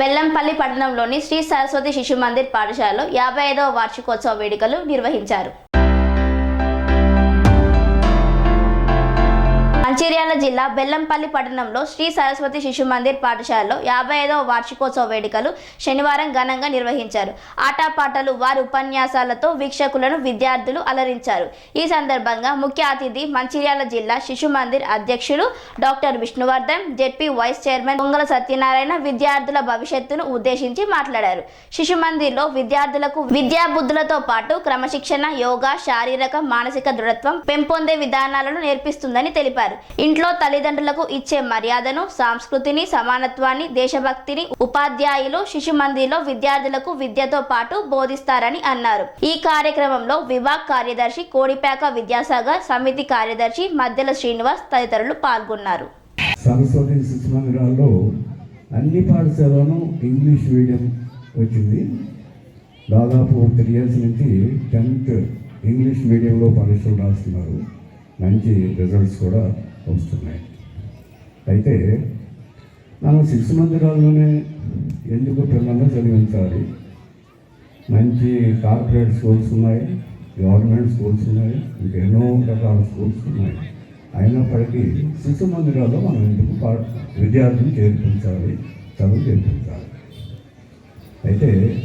బెల్లంపల్లి పట్టణంలోని శ్రీ సరస్వతి శిశు మందిర్ పాఠశాలలో యాభై ఐదవ వార్షికోత్సవ వేడుకలు నిర్వహించారు. జిల్లా బెల్లంపల్లి పట్టణంలో శ్రీ సరస్వతి శిశు మందిర్ పాఠశాలలో యాభై ఐదవ వార్షికోత్సవ వేడుకలు శనివారం ఘనంగా నిర్వహించారు. ఆటపాటలు వారి ఉపన్యాసాలతో వీక్షకులను విద్యార్థులు అలరించారు. ఈ సందర్భంగా ముఖ్య అతిథి మంచిర్యాల జిల్లా శిశు మందిర్ అధ్యక్షులు doctor Vishnuvardhan ZP vice chairman Pongala Satyanarayana విద్యార్థుల భవిష్యత్తును ఉద్దేశించి మాట్లాడారు. శిశు మందిర్లో విద్యార్థులకు విద్యాబుద్ధులతో పాటు క్రమశిక్షణ యోగా శారీరక మానసిక దృఢత్వం పెంపొందే విధానాలను నేర్పిస్తుందని తెలిపారు. ఇంట్లో తల్లిదండ్రులకు ఇచ్చే మర్యాదను సంస్కృతిని సమానత్వాన్ని దేశభక్తిని ఉపాధ్యాయులు శిశు మందిర్లో విద్యార్థులకు విద్యతో పాటు బోధిస్తారని అన్నారు. ఈ కార్యక్రమంలో విభాగ్ కార్యదర్శి కోడిపేక విద్యాసాగర్ సమితి కార్యదర్శి మద్దెల శ్రీనివాస్ తదితరులు పాల్గొన్నారు. సరస్వతి శిశు మందిరాల్లో అన్ని పాఠశాలను ఇంగ్లీష్ మీడియం వచ్చింది. దాదాపు త్రీ ఇయర్స్ నుంచి టెన్త్ ఇంగ్లీష్ మీడియంలో పరీక్షలు రాస్తున్నారు. మంచి రిజల్ట్స్ కూడా వస్తున్నాయి. అయితే మనం శిశు మందిరాల్లోనే ఎందుకు పిల్లలను చదివించాలి? మంచి కార్పొరేట్ స్కూల్స్ ఉన్నాయి గవర్నమెంట్ స్కూల్స్ ఉన్నాయి ఇంకెన్నో రకాల స్కూల్స్ ఉన్నాయి. అయినప్పటికీ శిశు మందిరాల్లో మనం ఎందుకు పా- విద్యార్థులు చేర్పించాలి చదువు చేర్పించాలి? అయితే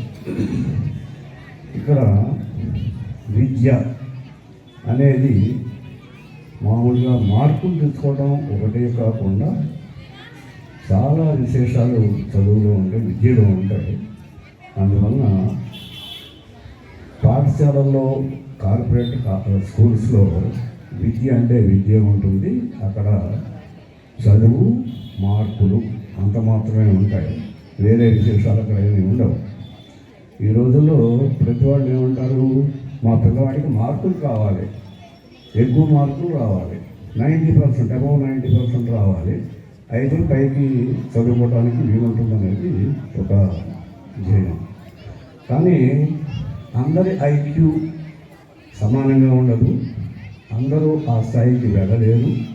ఇక్కడ విద్య అనేది మామూలుగా మార్కులు తెచ్చుకోవడం ఒకటే కాకుండా చాలా విశేషాలు చదువులో ఉంటాయి విద్యలో ఉంటాయి. అందువలన పాఠశాలల్లో కార్పొరేట్ స్కూల్స్లో విద్య అంటే విద్య ఉంటుంది. అక్కడ చదువు మార్కులు అంత మాత్రమే ఉంటాయి. వేరే విశేషాలు అక్కడ ఏమీ ఉండవు. ఈ రోజుల్లో ప్రతి వాళ్ళు ఏమంటారు? మా పిల్లవాడికి మార్కులు కావాలి. ఎక్కువ మార్కులు రావాలి. Ninety percent above ninety percent రావాలి. అయితే పైకి చదువుకోవడానికి వీలుంటుందనేది ఒక ధ్యేయం. కానీ అందరి ఐక్యూ సమానంగా ఉండదు. అందరూ ఆ స్థాయికి వెళ్ళలేరు.